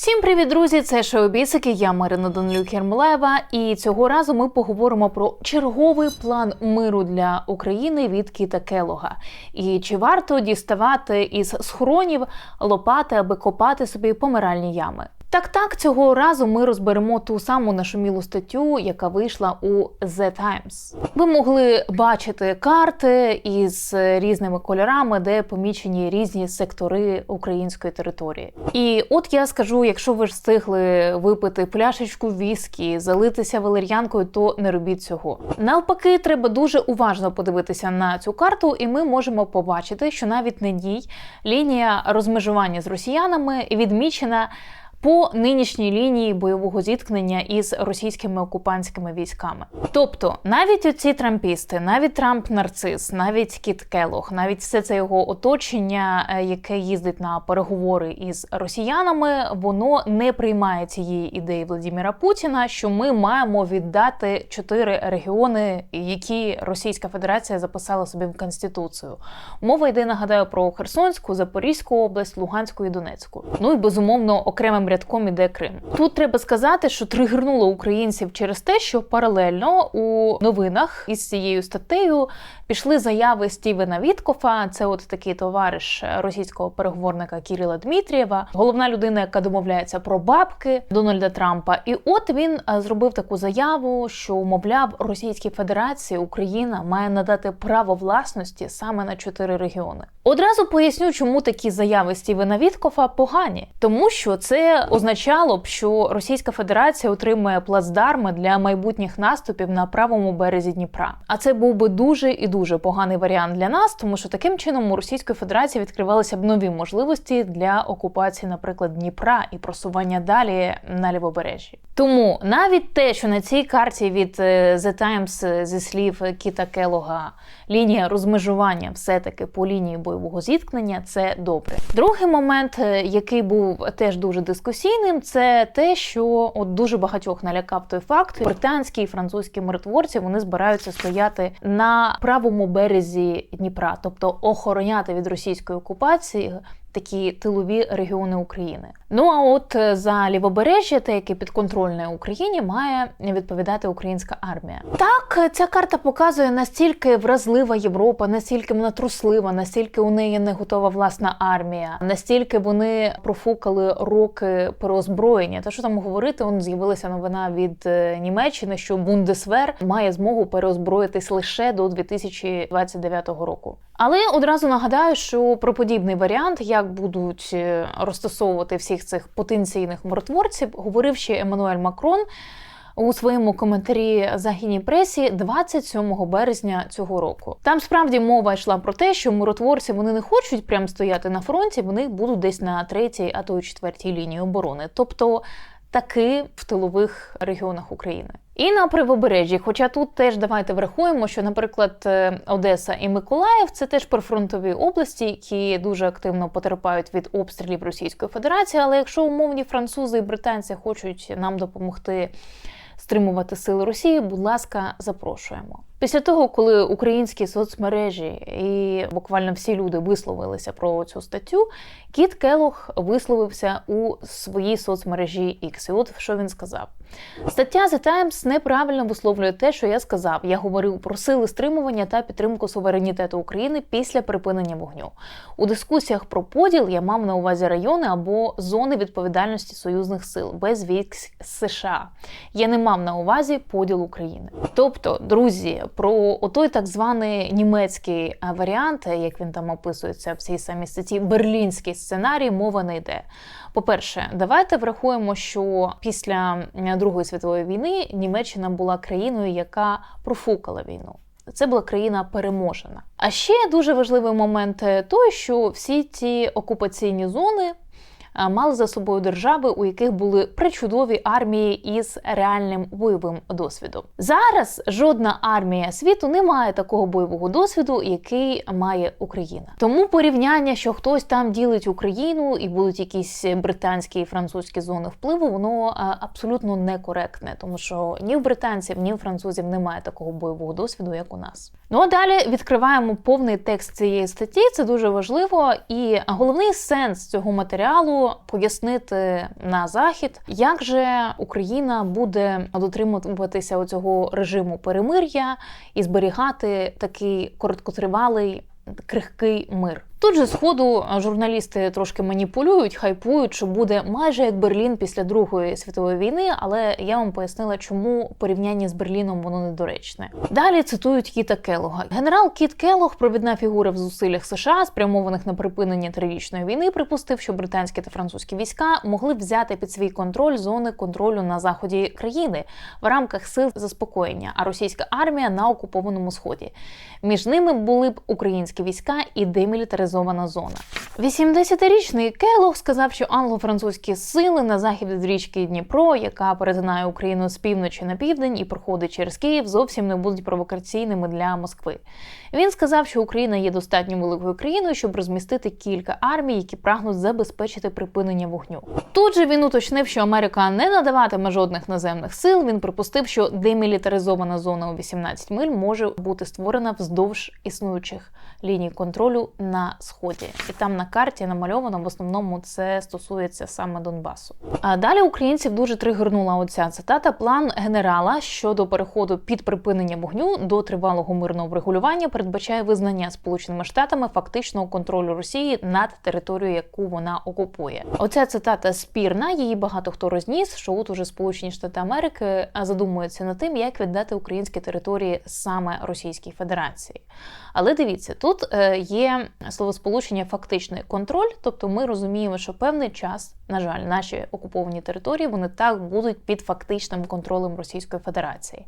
Всім привіт, друзі! Це Шоу-Бісики, я Марина Данлюк Єрмолаєва, і цього разу ми поговоримо про черговий план миру для України від Кіта Келога. І чи варто діставати із схоронів лопати, аби копати собі помиральні ями? Так, так, цього разу ми розберемо ту саму нашумілу статтю, яка вийшла у The Times. Ви могли бачити карти із різними кольорами, де помічені різні сектори української території. І от я скажу: якщо ви ж встигли випити пляшечку віскі, залитися валер'янкою, то не робіть цього. Навпаки, треба дуже уважно подивитися на цю карту, і ми можемо побачити, що навіть на ній лінія розмежування з росіянами відмічена по нинішній лінії бойового зіткнення із російськими окупантськими військами. Тобто, навіть оці трампісти, навіть Трамп нарцис, навіть Кіт Келох, навіть все це його оточення, е, яке їздить на переговори із росіянами, воно не приймає цієї ідеї Владимира Путіна, що ми маємо віддати чотири регіони, які Російська Федерація записала собі в конституцію. Мова йде, нагадаю, про Херсонську, Запорізьку область, Луганську і Донецьку. Ну і безумовно окремим рядком іде Крим. Тут треба сказати, що тригернуло українців через те, що паралельно у новинах із цією статтею пішли заяви Стівена Віткофа. Це от такий товариш російського переговорника Кіріла Дмитрієва, головна людина, яка домовляється про бабки Дональда Трампа. І от він е, зробив таку заяву, що мовляв Російській Федерації Україна має надати право власності саме на чотири регіони. Одразу поясню, чому такі заяви Стівена Віткофа погані, тому що це означало б, що Російська Федерація отримує плацдарми для майбутніх наступів на правому березі Дніпра. А це був би дуже і дуже поганий варіант для нас, тому що таким чином у Російської Федерації відкривалися б нові можливості для окупації, наприклад, Дніпра і просування далі на лівобережжі. Тому навіть те, що на цій карті від е, The Times е, зі слів Кіта Келога лінія розмежування все-таки по лінії бойового зіткнення, це добре. Другий момент, е, який був теж дуже дискусійним, це те, що от дуже багатьох налякав той факт, британські і французькі миротворці вони збираються стояти на правому березі Дніпра, тобто охороняти від російської окупації такі тилові регіони України. Ну а от е, за лівобережжя, те, яке підконтрольне Україні, має відповідати українська армія. Так, ця карта показує настільки вразлива Європа, настільки вона труслива, настільки у неї не готова власна армія, настільки вони профукали роки переозброєння. Та що там говорити? Он з'явилася новина від е, Німеччини, що Бундесвер має змогу переозброїтись лише до 2029 року. Але одразу нагадаю, що про подібний варіант, як будуть е, розтасовувати всіх цих потенційних миротворців, говорив ще Еммануель Макрон у своєму коментарі західній пресі 27 березня цього року. Там справді мова йшла про те, що миротворці вони не хочуть прям стояти на фронті, вони будуть десь на третій, а то й четвертій лінії оборони, тобто таки в тилових регіонах України. І на правобережжі, хоча тут теж давайте врахуємо, що, наприклад, е, Одеса і Миколаїв це теж прифронтові області, які дуже активно потерпають від обстрілів Російської Федерації. Але якщо умовні французи і британці хочуть нам допомогти стримувати сили Росії, будь ласка, запрошуємо. Після того, коли українські соцмережі і буквально всі люди висловилися про цю статтю, Кіт Келох висловився у своїй соцмережі X. І От що він сказав: стаття The Times неправильно висловлює те, що я сказав. Я говорив про сили стримування та підтримку суверенітету України після припинення вогню. У дискусіях про поділ я мав на увазі райони або зони відповідальності союзних сил без військ США. Я не мав на увазі поділ України. Тобто, друзі про той так званий німецький е, варіант, як він там описується в цій самій статті, берлінський сценарій, мова не йде. По-перше, давайте врахуємо, що після Другої світової війни Німеччина була країною, яка профукала війну. Це була країна переможена. А ще дуже важливий момент е, той, що всі ці окупаційні зони мали за собою держави, у яких були причудові армії із реальним бойовим досвідом. Зараз жодна армія світу не має такого бойового досвіду, який має Україна. Тому порівняння, що хтось там ділить Україну і будуть якісь британські і французькі зони впливу, воно абсолютно некоректне, тому що ні в британців, ні в французів немає такого бойового досвіду, як у нас. Ну а далі відкриваємо повний текст цієї статті. Це дуже важливо, і головний сенс цього матеріалу пояснити на захід, як же Україна буде дотримуватися цього режиму перемир'я і зберігати такий короткотривалий крихкий мир. Тут же сходу журналісти трошки маніпулюють, хайпують, що буде майже як Берлін після Другої світової війни, але я вам пояснила, чому порівняння з Берліном воно недоречне. Далі цитують Кіта Келога. Генерал Кіт Келог, провідна фігура в зусиллях США, спрямованих на припинення трирічної війни, припустив, що британські та французькі війська могли взяти під свій контроль зони контролю на заході країни в рамках сил заспокоєння, а російська армія на окупованому сході. Між ними були б українські війська і демілітаризовані демілітаризована зона. 80-річний Келог сказав, що англо-французькі сили на захід від річки Дніпро, яка перетинає Україну з півночі на південь і проходить через Київ, зовсім не будуть провокаційними для Москви. Він сказав, що Україна є достатньо великою країною, щоб розмістити кілька армій, які прагнуть забезпечити припинення вогню. Тут же він уточнив, що Америка не надаватиме жодних наземних сил. Він припустив, що демілітаризована зона у 18 миль може бути створена вздовж існуючих ліній контролю на сході, і там на карті намальовано в основному це стосується саме Донбасу. А далі українців дуже тригернула оця цитата. План генерала щодо переходу під припинення вогню до тривалого мирного врегулювання передбачає визнання Сполученими Штатами фактичного контролю Росії над територією, яку вона окупує. Оця цитата спірна. Її багато хто розніс. Що от уже Сполучені Штати Америки задумуються над тим, як віддати українські території саме Російській Федерації. Але дивіться, тут е, є словосполучення фактичний контроль, тобто ми розуміємо, що певний час, на жаль, наші окуповані території вони так будуть під фактичним контролем Російської Федерації.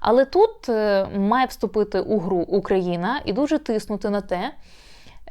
Але тут е, має вступити у гру Україна і дуже тиснути на те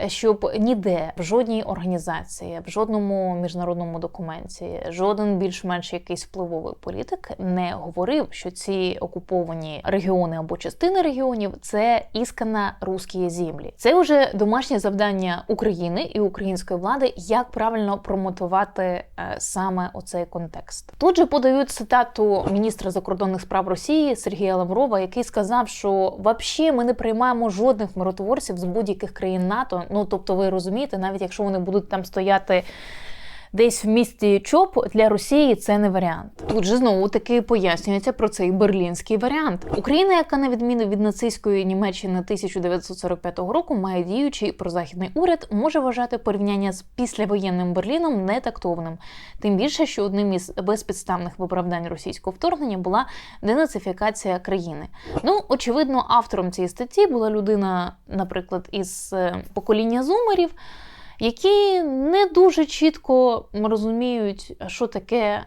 щоб ніде в жодній організації, в жодному міжнародному документі, жоден більш-менш якийсь впливовий політик не говорив, що ці окуповані регіони або частини регіонів це іскана русські землі. Це вже домашнє завдання України і української влади, як правильно промотувати е, саме оцей контекст. Тут же подають цитату міністра закордонних справ Росії Сергія Лаврова, який сказав, що взагалі ми не приймаємо жодних миротворців з будь-яких країн НАТО. Ну тобто, ви розумієте, навіть якщо вони будуть там стояти десь в місті ЧОП для Росії це не варіант. Тут же знову таки пояснюється про цей берлінський варіант. Україна, яка на відміну від нацистської Німеччини 1945 року має діючий прозахідний уряд, може вважати порівняння з післявоєнним Берліном нетактовним. Тим більше, що одним із безпідставних виправдань російського вторгнення була денацифікація країни. Ну очевидно, автором цієї статті була людина, наприклад, із е, покоління зумерів які не дуже чітко розуміють, що таке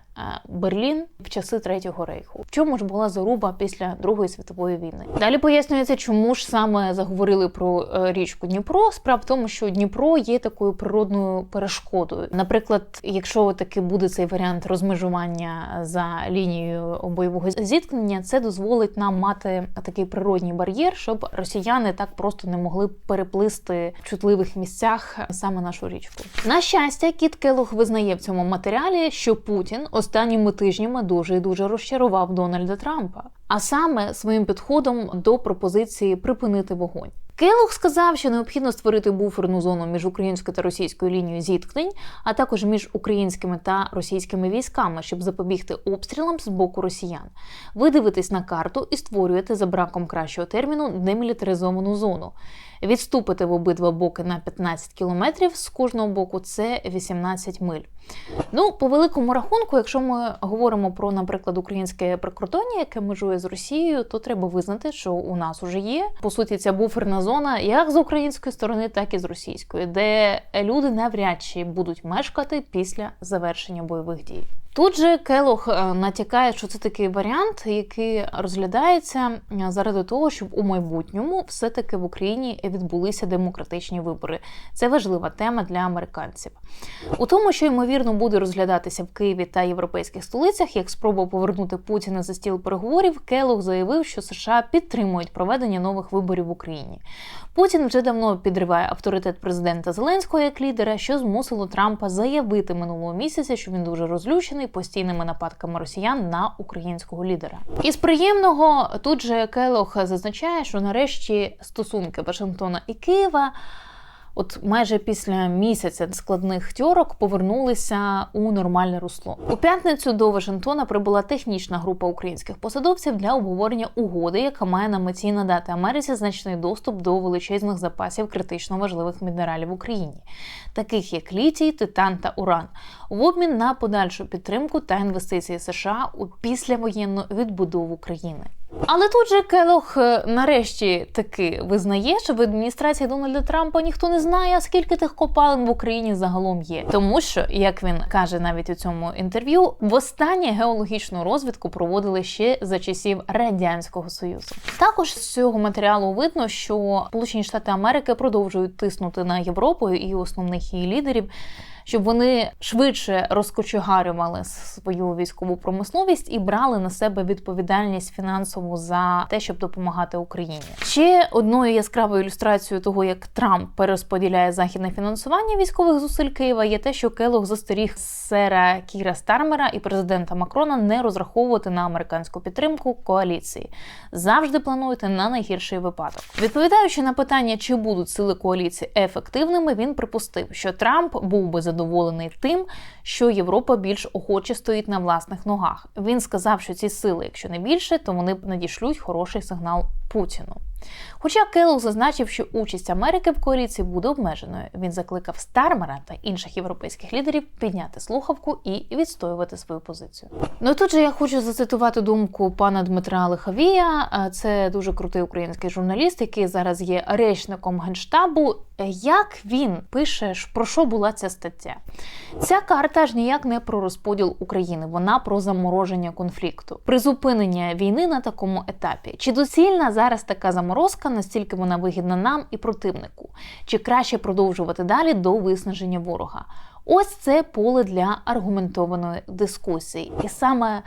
Берлін в часи Третього рейху. В чому ж була заруба після Другої світової війни? Далі пояснюється, чому ж саме заговорили про е, річку Дніпро. Справа в тому, що Дніпро є такою природною перешкодою. Наприклад, якщо таки буде цей варіант розмежування за лінією бойового зіткнення, це дозволить нам мати такий природній бар'єр, щоб росіяни так просто не могли переплисти в чутливих місцях саме нашу річку. На щастя, Кіт Келох визнає в цьому матеріалі, що Путін останніми тижнями дуже і дуже розчарував Дональда Трампа, а саме своїм підходом до пропозиції припинити вогонь. Келох сказав, що необхідно створити буферну зону між українською та російською лінією зіткнень, а також між українськими та російськими військами, щоб запобігти обстрілам з боку росіян. Ви дивитесь на карту і створюєте за браком кращого терміну демілітаризовану зону. Відступити в обидва боки на 15 кілометрів з кожного боку це 18 миль. Ну, по великому рахунку, якщо ми говоримо про, наприклад, українське прикордоння, яке межує з Росією, то треба визнати, що у нас уже є по суті ця буферна зона як з української сторони, так і з російської, де люди навряд чи будуть мешкати після завершення бойових дій. Тут же Келох е, натякає, що це такий варіант, який розглядається е, заради того, щоб у майбутньому все-таки в Україні відбулися демократичні вибори. Це важлива тема для американців. У тому, що ймовірно буде розглядатися в Києві та європейських столицях, як спроба повернути Путіна за стіл переговорів, Келох заявив, що США підтримують проведення нових виборів в Україні. Путін вже давно підриває авторитет президента Зеленського як лідера, що змусило Трампа заявити минулого місяця, що він дуже розлючений постійними нападками росіян на українського лідера. Із приємного тут же Келох зазначає, що нарешті стосунки Вашингтона і Києва от майже після місяця складних тьорок повернулися у нормальне русло. У п'ятницю до Вашингтона прибула технічна група українських посадовців для обговорення угоди, яка має на меті надати Америці значний доступ до величезних запасів критично важливих мінералів в Україні, таких як літій, титан та уран, в обмін на подальшу підтримку та інвестиції США у післявоєнну відбудову країни. Але тут же Келох е, нарешті таки визнає, що в адміністрації Дональда Трампа ніхто не знає, скільки тих копалин в Україні загалом є, тому що, як він каже навіть у цьому інтерв'ю, востаннє геологічну розвідку проводили ще за часів радянського союзу. Також з цього матеріалу видно, що Сполучені Штати Америки продовжують тиснути на Європу і основних її лідерів щоб вони швидше розкочегарювали свою військову промисловість і брали на себе відповідальність фінансову за те, щоб допомагати Україні. Ще одною яскравою ілюстрацією того, як Трамп перерозподіляє західне фінансування військових зусиль Києва, є те, що Келог застеріг сера Кіра Стармера і президента Макрона не розраховувати на американську підтримку коаліції. Завжди плануйте на найгірший випадок. Відповідаючи на питання, чи будуть сили коаліції ефективними, він припустив, що Трамп був би за задоволений тим, що Європа більш охоче стоїть на власних ногах. Він сказав, що ці сили, якщо не більше, то вони надішлють хороший сигнал Путіну. Хоча Келлог зазначив, що участь Америки в коаліції буде обмеженою, він закликав Стармера та інших європейських лідерів підняти слухавку і відстоювати свою позицію. Ну тут же я хочу зацитувати думку пана Дмитра Лихавія. Це дуже крутий український журналіст, який зараз є речником генштабу. Як він пише, про що була ця стаття? Ця карта ж ніяк не про розподіл України, вона про замороження конфлікту, призупинення війни на такому етапі. Чи доцільна зараз така заморозка, настільки вона вигідна нам і противнику? Чи краще продовжувати далі до виснаження ворога? Ось це поле для аргументованої дискусії, і саме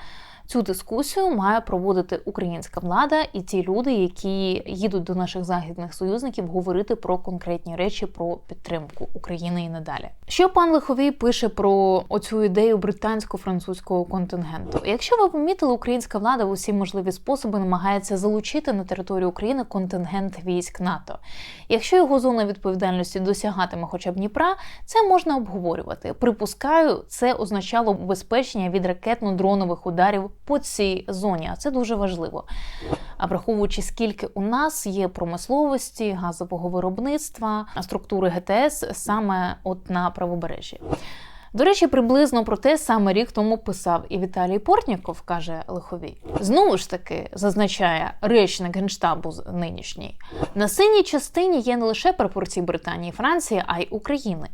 Цю дискусію має проводити українська влада і ті люди, які їдуть до наших західних союзників, говорити про конкретні речі про підтримку України і надалі. Що пан Лиховій пише про оцю ідею британсько-французького контингенту? Якщо ви помітили, українська влада в усі можливі способи намагається залучити на територію України контингент військ НАТО. Якщо його зона відповідальності досягатиме хоча б Дніпра, це можна обговорювати. Припускаю, це означало убезпечення від ракетно-дронових ударів по цій зоні, а це дуже важливо. А враховуючи, скільки у нас є промисловості, газового виробництва, структури ГТС саме от на правобережжі. До речі, приблизно про те саме рік тому писав і Віталій Портніков, каже Лиховій. Знову ж таки, зазначає речник генштабу нинішній на синій частині є не лише пропорції Британії і Франції, а й України.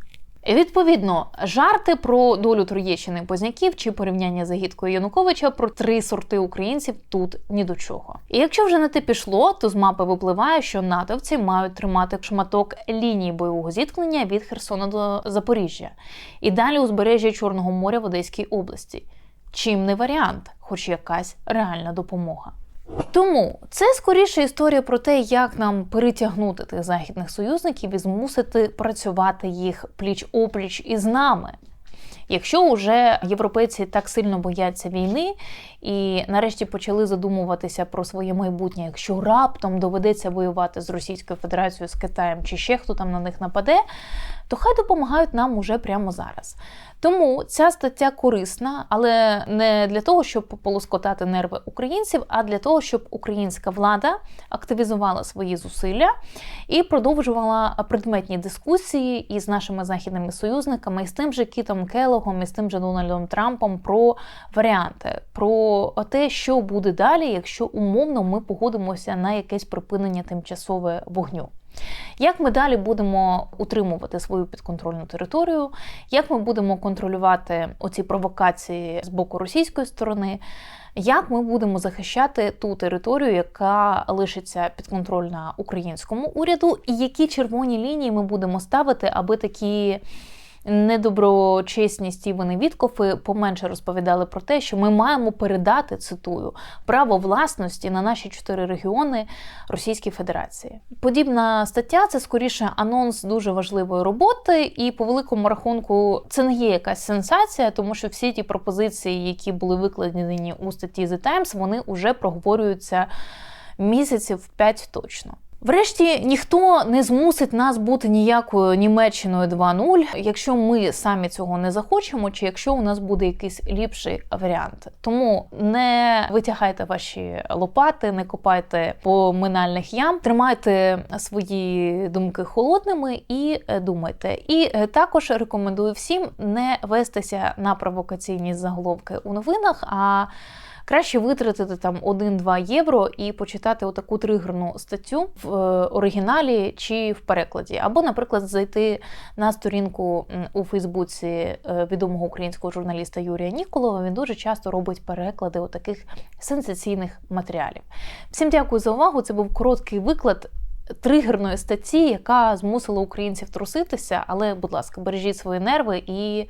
Відповідно, жарти про долю Троєщини Позняків чи порівняння з Агіткою Януковича про три сорти українців тут ні до чого. І якщо вже на те пішло, то з мапи випливає, що натовці мають тримати шматок лінії бойового зіткнення від Херсона до Запоріжжя і далі узбережжя Чорного моря в Одеській області. Чим не варіант, хоч якась реальна допомога. Тому це скоріше історія про те, як нам перетягнути тих західних союзників і змусити працювати їх пліч опліч із нами. Якщо вже європейці так сильно бояться війни і нарешті почали задумуватися про своє майбутнє, якщо раптом доведеться воювати з Російською Федерацією, з Китаєм чи ще хто там на них нападе, то хай допомагають нам уже прямо зараз. Тому ця стаття корисна, але не для того, щоб полоскотати нерви українців, а для того, щоб українська влада активізувала свої зусилля і продовжувала предметні дискусії із нашими західними союзниками, і з тим же Кітом Келогом, і з тим же Дональдом Трампом про варіанти, про те, що буде далі, якщо умовно ми погодимося на якесь припинення тимчасове вогню. Як ми далі будемо утримувати свою підконтрольну територію? Як ми будемо контролювати оці провокації з боку російської сторони? Як ми будемо захищати ту територію, яка лишиться підконтрольна українському уряду, і які червоні лінії ми будемо ставити, аби такі недоброчесні Стівени Віткофи поменше розповідали про те, що ми маємо передати цитую право власності на наші чотири регіони Російській Федерації. Подібна стаття це скоріше анонс дуже важливої роботи, і по великому рахунку це не є якась сенсація, тому що всі ті пропозиції, які були викладені у статті The Times, вони вже проговорюються місяців 5 точно. Врешті ніхто не змусить нас бути ніякою Німеччиною 2.0, якщо ми самі цього не захочемо, чи якщо у нас буде якийсь ліпший варіант. Тому не витягайте ваші лопати, не копайте по минальних ям, тримайте свої думки холодними і е, думайте. І е, також рекомендую всім не вестися на провокаційні заголовки у новинах. а Краще витратити там 1-2 євро і почитати отаку тригерну статтю в е, оригіналі чи в перекладі, або, наприклад, зайти на сторінку у Фейсбуці е, відомого українського журналіста Юрія Ніколова. Він дуже часто робить переклади отаких сенсаційних матеріалів. Всім дякую за увагу. Це був короткий виклад. Тригерної статті, яка змусила українців труситися, але, будь ласка, бережіть свої нерви і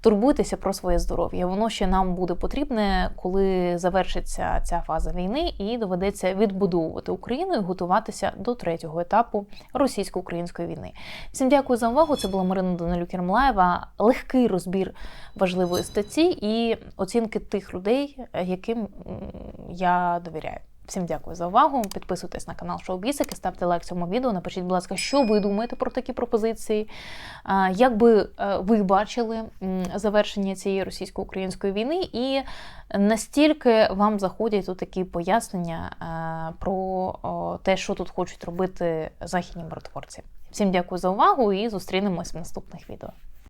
турбуйтеся про своє здоров'я. Воно ще нам буде потрібне, коли завершиться ця фаза війни, і доведеться відбудовувати Україну і готуватися до третього етапу російсько-української війни. Всім дякую за увагу. Це була Марина Данилюк Ермлаєва. Легкий розбір важливої статті і оцінки тих людей, яким я довіряю. Всім дякую за увагу. Підписуйтесь на канал Шоу Бісики, ставте лайк цьому відео. Напишіть, будь ласка, що ви думаєте про такі пропозиції. Як би е, ви бачили завершення цієї російсько-української війни, і настільки вам заходять тут такі пояснення е, про те, що тут хочуть робити західні миротворці. Всім дякую за увагу і зустрінемось в наступних відео.